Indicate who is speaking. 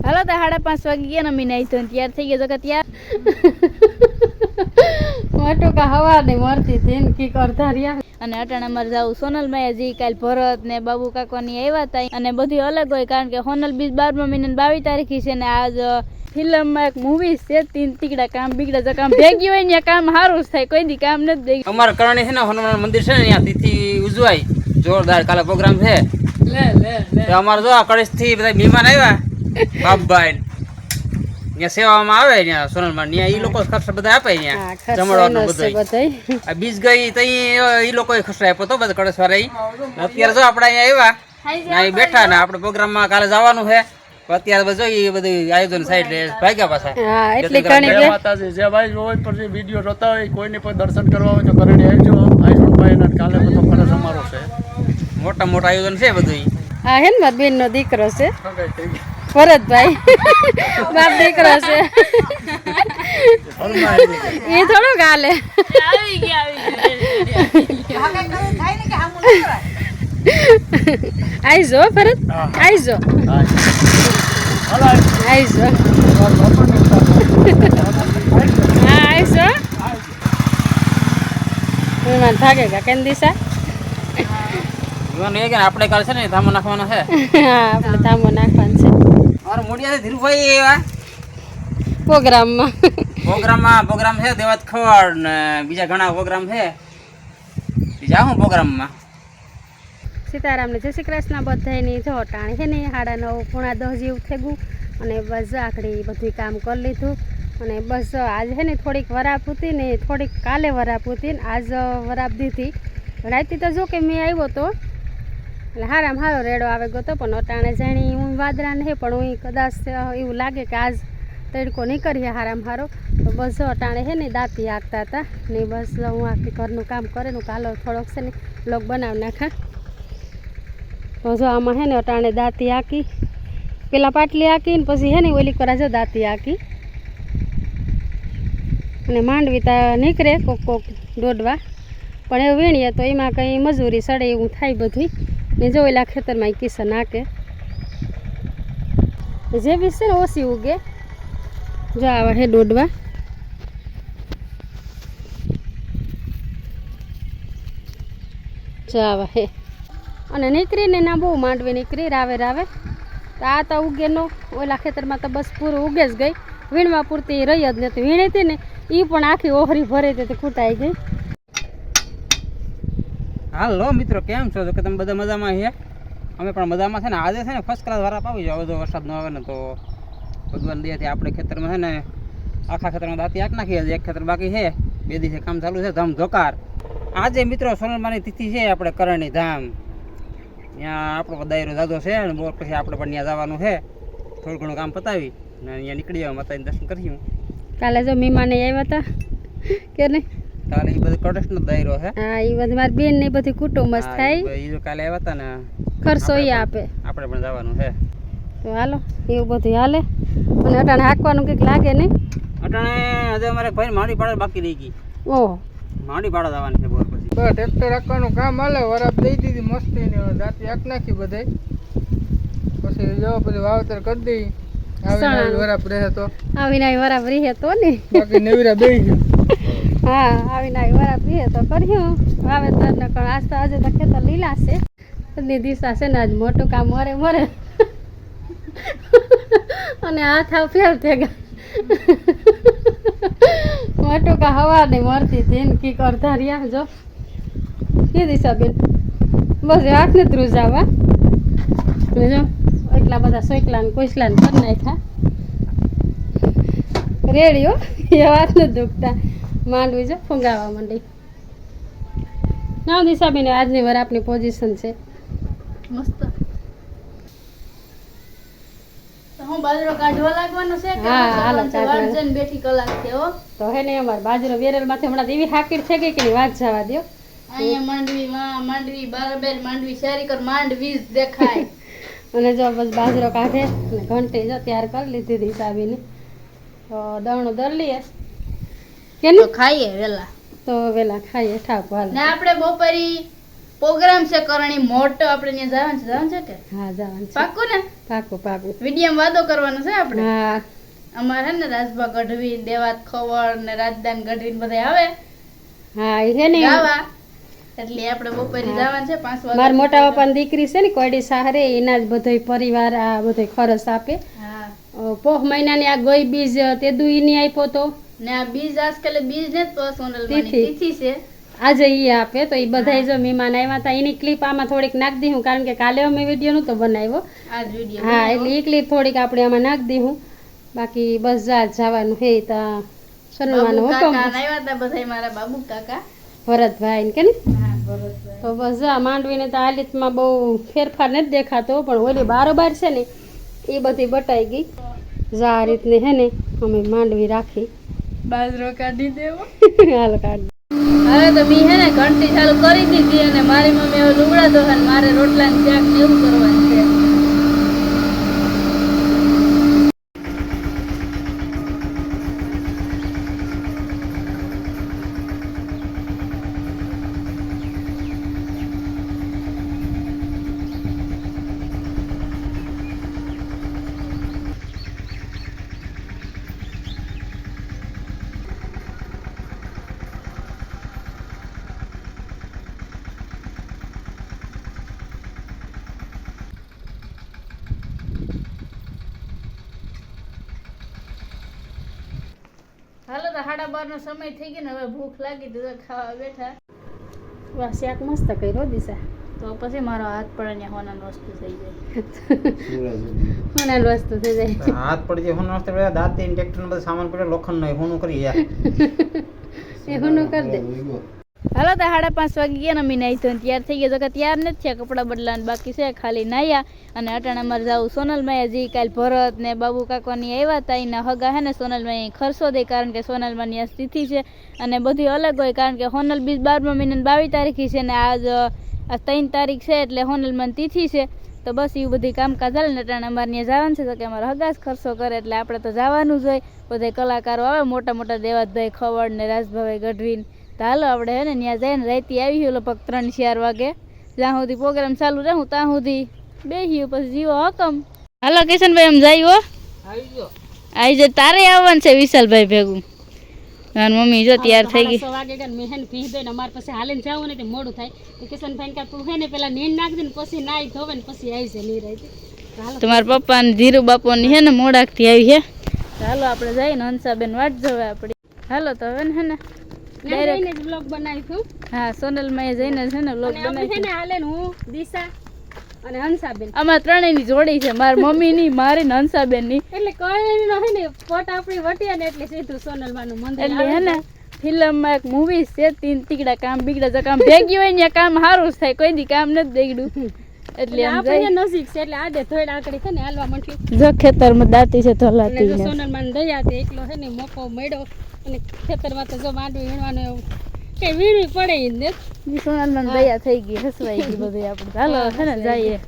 Speaker 1: હાલો તો સાડા પાંચ વાગે ગયા ને મીના તો તૈયાર થઈ ગયો. તો કે ત્યાર મોટું કા હવા ને મરતી ને રહ્યા. અને અટાણા મારે જાવું સોનલમાં હજી કાલ ભરત ને બાબુ કાકોની આવ્યા હતા અને બધું અલગ હોય કારણ કે સોનલ બીજ બારમા મહિના બાવીસ તારીખ છે ને આજ ફિલ્મમાં એક મૂવી છે તીન તીકડા કામ બીગડા જો કામ ભેગી હોય ને કામ સારું જ થાય. કોઈ દી કામ નથી દેખી
Speaker 2: અમારા કરણી છે ને હનુમાન મંદિર છે ને ત્યાં તિથિ ઉજવાય. જોરદાર કાલે પ્રોગ્રામ છે. અમારે જો આ કળશથી બધા મહેમાન આવ્યા. બાપભાઈ. ત્યાં સેવામાં આવે ત્યાં સોનલમાં. ત્યાં એ લોકો ખર્ચ બધા આપે ત્યાં. જમણવાનું બધો આ બીજ ગઈ તઈ એ લોકો ખર્ચ આપ્યો તો બધા કળશ અત્યારે જો આપણે અહીંયા આવ્યા અહીં બેઠા ને આપણે પ્રોગ્રામમાં કાલે જવાનું છે. અત્યારે બધું એ બધું આયોજન થાય એટલે ભાગ્યા પાછા.
Speaker 1: હા એટલે ઘણી
Speaker 3: માતાજી જે ભાઈ હોય પર જે વીડિયો જોતા હોય કોઈને પણ દર્શન કરવા હોય તો કરીને આવજો. આઈફોનભાઈ અને કાલે બધો કળશ અમારો છે.
Speaker 2: મોટા મોટા આયોજન છે બધું
Speaker 1: હા હે ને મારા બેન નો દીકરો છે. ભરતભાઈ. બાપ દીકરો છે. એ થોડુંક હાલે. આઈજો ભરત. આઈજો આઈજો હા આઈજો વિમાન ભાગેગા કેમ દિશા?
Speaker 2: યુવાન એ કે આપણે કાલે છે ને ધામો નાખવાનો છે.
Speaker 1: હા આપણે ધામો નાખવાનું છે.
Speaker 2: અમારા મોડિયાથી ધીરુભાઈ એવા
Speaker 1: પ્રોગ્રામમાં.
Speaker 2: પ્રોગ્રામમાં પ્રોગ્રામ છે દેવાત ખવડ ને બીજા ઘણા પ્રોગ્રામ છે. બીજા હું પ્રોગ્રામમાં.
Speaker 1: સીતારામને જય શ્રી કૃષ્ણ બધાની જો ટાણી છે ને સાડા નવ પૂણા દસ જેવું થઈ ગયું. અને બસ આખડી બધું કામ કરી લીધું. અને બસ આજ છે ને થોડીક વરાપ હતી ને થોડીક કાલે વરાપ હતી ને આજ વરાપ દીધી. રાતે તો જો કે મેં આવ્યો તો એટલે હારામ હારો રેડો આવે ગયો પણ અટાણે જાણી હું વાદળા નહીં, પણ હું કદાચ એવું લાગે કે આજ તડકો નહીં કરીએ હારામ હારો. તો બસ અટાણે હે ને દાંતી હાંકતા હતા, ને બસ હું આખી ઘરનું કામ કરે ને કાલો થોડોક છે ને લોક બનાવી નાખા. તો જો આમાં હે ને અટાણે દાંતી હાકી, પેલા પાટલી હાકી ને પછી હે ને ઓલી કરા જો દાંતી હાકી. અને માંડવી તા નીકળે કોક કોક દોડવા. પણ એ વીણીએ તો એમાં કંઈ મજૂરી સડે એવું થાય બધું ને જો એલા ખેતરમાં કિસ્સા નાખે. જે બી છે ને ઓછી ઉગે. જો આવા હે દોડવા. જો આવા હે અને નીકળીને ના બહુ માંડવી નીકળી, રાવે રાવે. આ તો ઉગે નો, ઓલા ખેતરમાં તો બસ પૂરું ઉગે જ ગઈ. વીણવા પૂરતી રહી જ નથી વીણી હતી ને એ પણ આખી ઓહરી ભરે તે ખૂટાઈ ગઈ.
Speaker 2: હાલો મિત્રો, કેમ છો? કે તમે બધા મજામાં છે અમે પણ મજામાં છે ને. આજે છે ને ફર્સ્ટ ક્લાસ વાળા પાવી જાવ જો વરસાદ ન આવે ને તો ભગવાન દયાથી આપણે ખેતરમાં છે ને આખા ખેતરમાં દાંતી આંક નાખી એક ખેતર બાકી છે. બે દિવસે કામ ચાલુ છે, ધામ ધોકાર. આજે મિત્રો સોનલમાની તિથિ છે આપણે કરણી ધામ. ત્યાં આપણો દાયરો જાદો છે અને બોર પછી આપણે પણ ત્યાં જવાનું છે. થોડું ઘણું કામ પતાવી અને અહીંયા નીકળી જવા માતાજીને દર્શન કરીશું.
Speaker 1: કાલે જો મીમાને આવ્યા હતા, કે નહીં?
Speaker 2: કાલે એ બધું કડશનો દાયરો હે?
Speaker 1: હા એ બધું મારી બેન ને બધી કુટુંબ જ થાય.
Speaker 2: ઈ- ઈ જો કાલે આવ્યા હતા ને
Speaker 1: ખર્ચો એ આપે.
Speaker 2: આપણે પણ જવાનું હે.
Speaker 1: તો હાલો એવું બધું હાલે. અને અટાણે હાંકવાનું કંઈક લાગે નહીં
Speaker 2: અટાણે આજે અમારે ભાઈ માંડી પાડે બાકી રહી ગઈ.
Speaker 1: ઓહ.
Speaker 2: માંડી પાડા જવાની છે બોર પછી.
Speaker 4: બસ ટ્રેક્ટર રાખવાનું કામ હાલે. વરાપ દઈ દીધી મસ્તી ને દાંતી આંક નાખી બધે પછી જો બધું વાવતર કરી દઈ.
Speaker 1: આવીને.
Speaker 4: વરાપ રહે તો.
Speaker 1: આવીને વરાપ રહે તો ને.
Speaker 4: બાકી નવીરા બે ગયું.
Speaker 1: હા, આવીને આવી બરાબરી તો કર્યું વાવેતર ને પણ આજ તો આજે તો ખેતર લીલા છે. દિશા છે ને આજ મોટું કામ મરે મરે. અને હાથ આવ ફેલ થઈ ગયા. મોટું કા હવા નહીં મરતી તીન કી કરતા રહ્યા, જો. કે દિશા બેન. બસ એ ને ધ્રુજાવા જો, એટલા બધા સોકલા ને કોસલા ને કરી નાખ્યા. રેડિયો એ વાત નથી દુખતા. માંડવી જો ફુંગાવા માંડી. ના દિશાબેન આજની વાર આપની પોઝિશન છે. મસ્ત. હું બાજરો કાઢવા લાગવાનો છે હા હાલો
Speaker 4: વાંચન
Speaker 1: બેઠી કલાક થયો? તો હે ને અમાર બાજરો વેરેલ માથે હમણાં એવી હાકીર છે કે વાત જવા દ્યો.
Speaker 4: અહીંયા માંડવી માં માંડવી બરાબર માંડવી શેરી કર માંડવી જ દેખાય.
Speaker 1: અને જો બસ બાજરો કાઢે અને ઘંટી જો તૈયાર કરી લીધી દિશાબેને તો દવણું દર લઈએ. કે
Speaker 4: ખાઈએ વેલા.
Speaker 1: તો વેલા ખાઈએ ઠાક હાલ
Speaker 4: ને આપણે બપોરી
Speaker 5: પ્રોગ્રામ છે કરણી મોટો આપણે ત્યાં જવાનું છે જવાનું છે કે?
Speaker 1: હા જવાનું છે.
Speaker 5: પાકું ને?
Speaker 1: પાકું પાકું.
Speaker 5: વિડીયમ વાદો કરવાનો છે આપણે?
Speaker 1: હા.
Speaker 5: અમારે ને રાજભા ગઢવી દેવાત ખવડ ને રાજદાન ગઢવી બધા આવે.
Speaker 1: હા એ છે ને.
Speaker 5: આવા એટલે આપણે બપોરે જવાનું છે પાંચ વાગે.
Speaker 1: મારા મોટા પપ્પાની દીકરી છે ને કોડી સહારે એના જ બધો પરિવાર આ બધો ખરસ આપે.
Speaker 5: હા.
Speaker 1: પોહ મહિનાની આ ગઈ બીજ તે દુઈની આપ્યો તો.
Speaker 5: ને આ બીજ આજકાલ બીજ ને
Speaker 1: તિથિ.
Speaker 5: છે.
Speaker 1: આજે ઈ આપે તો એ બધાય જો મહેમાન આવ્યા હતા એની ક્લિપ આમાં થોડીક નાખ દઈશું કારણ કે કાલે અમે વીડિયો નહોતો બનાવ્યો.
Speaker 5: આ વીડિયો
Speaker 1: હા એટલે એ ક્લિપ થોડીક આપણે આમાં નાખ દઈશું બાકી બસ જા જવાનું હે તો શરણવાનો હુકમ
Speaker 5: આવ્યા હતા બધા મારા બાબુ કાકા.
Speaker 1: ભરતભાઈ ને કે ને
Speaker 5: હા ભરતભાઈ.
Speaker 1: તો બસ જા માંડવીને તો હાલતમાં બહુ ફેરફાર નથી દેખાતો પણ ઓલી બારોબાર છે ને એ બધી બટાઈ ગઈ. જા આ રીતની હે ને અમે માંડવી રાખી.
Speaker 5: બાજરો કાઢી દેવો.
Speaker 1: હાલ કાઢ.
Speaker 5: હવે તો મી હે ને ઘંટી ચાલુ કરી દીધી અને મારી મમ્મી હવે લુગડા ધોવા મારે રોટલા ને ચાક ને એવું કરવાનું છે હાલો તો સાડા બાર નો સમય થઈ ગયો ને હવે ભૂખ લાગી તો ખાવા બેઠા.
Speaker 1: વાહ શાક મસ્ત કર્યો દિશા.
Speaker 5: તો પછી મારો હાથ પડે ને હોનાની વસ્તુ થઈ જાય.
Speaker 1: સોનાલ વસ્તુ થઈ જાય.
Speaker 2: હાથ પડી જાય હોનો વસ્તુ પડે દાંતી ટ્રેક્ટર ને બધું સામાન પડે લોખંડ નો હોનું કરી યાર
Speaker 1: એ હોનું કરી દે.
Speaker 5: હાલો તો સાડા પાંચ વાગે ગયા ને અમે નાહી તો તૈયાર થઈ ગયા. તો કે તૈયાર નથી થયા, કપડાં બદલાને બાકી છે. ખાલી નાહ્યા અને અટાણા અમારે જાવું સોનલમાં હજી કાલ ભરત ને બાબુ કાકાની આવ્યા હતા એના હગા હે ને સોનલમાં ખર્ચો દે કારણ કે સોનલમાંની આ સ્થિતિ છે અને બધી અલગ હોય કારણ કે હોનલ બીજ બારમા મહિનાની બાવીસ તારીખી છે ને આજ, આ ત્રણ તારીખ છે એટલે હોનલમાં તિથિ છે. તો બસ એવું બધી કામકાજ હાલે ને અટાણે અમારે ત્યાં જવાનું છે. તો કે અમારે હગા જ ખર્ચો કરે એટલે આપણે તો જવાનું જ હોય. બધા કલાકારો આવે મોટા મોટા દેવાતભાઈ ખવડ ને રાજભાઈ ગઢવીન તો હાલો આપણે હે ને ત્યાં જઈને રાતી આવી ગયું લગભગ ત્રણ ચાર વાગે. જ્યાં સુધી પ્રોગ્રામ ચાલુ રહું ત્યાં સુધી બેસ્યું પછી જીવો હકમ હાલો કિશનભાઈ આમ જાય હો. આવી જો તારે આવવાનું છે વિશાલભાઈ ભેગું. મારી મમ્મી જો તૈયાર થઈ ગઈ.
Speaker 1: વાગે ને મેં હે ને ભીંજ દઈને અમારે પછી હાલીને જવું ને તે મોડું થાય. તો કિશનભાઈ કે તું હે ને પેલા નીંદ નાખ દે ને પછી નાઈ ધોવે ને પછી આવી નહીં રહી હાલો.
Speaker 5: તમારા પપ્પા ને ધીરુ બાપુની હે ને મોડાકથી આવી હે. ચાલો હાલો આપણે જઈને હંસાબેન વાટ જોવે આપણી. હાલો તો હવે ને હે ને.
Speaker 1: ત્યાં જ બ્લોગ બનાવીશું.
Speaker 5: હા સોનલમાં જઈને છે ને લોક
Speaker 1: અને છે ને હાલે હું દિશા અને હંસાબેન.
Speaker 5: આમાં ત્રણેયની જોડી છે મારી મમ્મીની મારી ને હંસાબેનની.
Speaker 1: એટલે કઈ નો હે ને પોટ આપણી વટીયા ને એટલે સીધું સોનલમાનું મંદિર
Speaker 5: એટલે હે ને ફિલ્મમાં એક મૂવી છે તીન તીકડા કામ બીગડા કામ ભેગી હોય ને કામ સારું જ થાય કોઈ દી કામ નથી બેગડું એટલે
Speaker 1: આપણે નજીક છે એટલે આડે ધોઈ આકડી છે ને હાલવા માંડ્યું.
Speaker 5: જો ખેતરમાં દાતી છે ધોલાતી ને
Speaker 1: સોનલમાન દયા તે એકલો છે ને મોકો મળ્યો. અને ખેતરમાં તો જો માંડવી વીણવાનો કઈ વીણવી પડે ને.
Speaker 5: સોનલમાં દયા થઈ ગઈ હસવાઈ ગઈ બધી આપણે હાલો છે ને જઈએ.